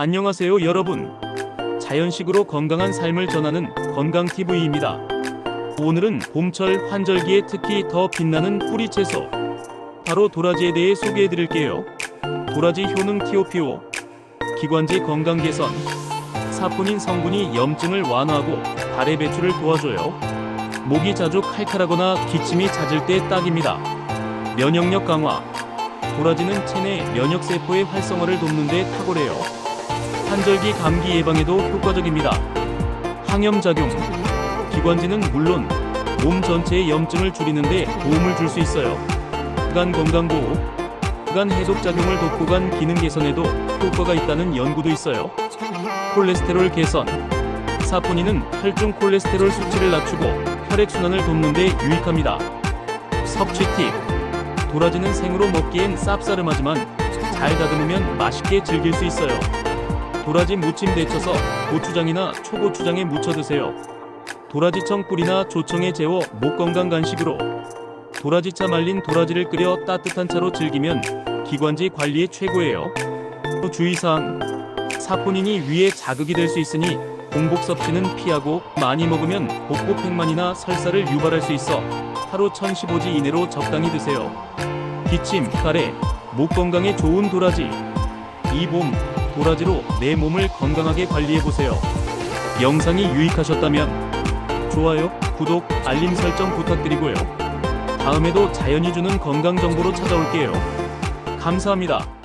안녕하세요 여러분. 자연식으로 건강한 삶을 전하는 건강TV입니다. 오늘은 봄철 환절기에 특히 더 빛나는 뿌리 채소 바로 도라지에 대해 소개해 드릴게요. 도라지 효능 티오피오 기관지 건강 개선 사포닌 성분이 염증을 완화하고 발의 배출을 도와줘요. 목이 자주 칼칼하거나 기침이 잦을 때 딱입니다. 면역력 강화 도라지는 체내 면역세포의 활성화를 돕는 데 탁월해요. 환절기 감기 예방에도 효과적입니다. 항염작용 기관지는 물론 몸 전체의 염증을 줄이는 데 도움을 줄 수 있어요. 간 건강 보호 간 해독작용을 돕고 간 기능 개선에도 효과가 있다는 연구도 있어요. 콜레스테롤 개선 사포닌은 혈중 콜레스테롤 수치를 낮추고 혈액순환을 돕는 데 유익합니다. 섭취 팁 도라지는 생으로 먹기엔 쌉싸름하지만 잘 다듬으면 맛있게 즐길 수 있어요. 도라지 무침 데쳐서 고추장이나 초고추장에 무쳐 드세요. 도라지청 뿌리나 조청에 재워 목 건강 간식으로 도라지차 말린 도라지를 끓여 따뜻한 차로 즐기면 기관지 관리에 최고예요. 또 주의사항 사포닌이 위에 자극이 될 수 있으니 공복 섭취는 피하고 많이 먹으면 복부 팽만이나 설사를 유발할 수 있어 하루 1015지 이내로 적당히 드세요. 기침, 가래, 목 건강에 좋은 도라지. 이봄 도라지로 내 몸을 건강하게 관리해 보세요. 영상이 유익하셨다면 좋아요, 구독, 알림 설정 부탁드리고요. 다음에도 자연이 주는 건강 정보로 찾아올게요. 감사합니다.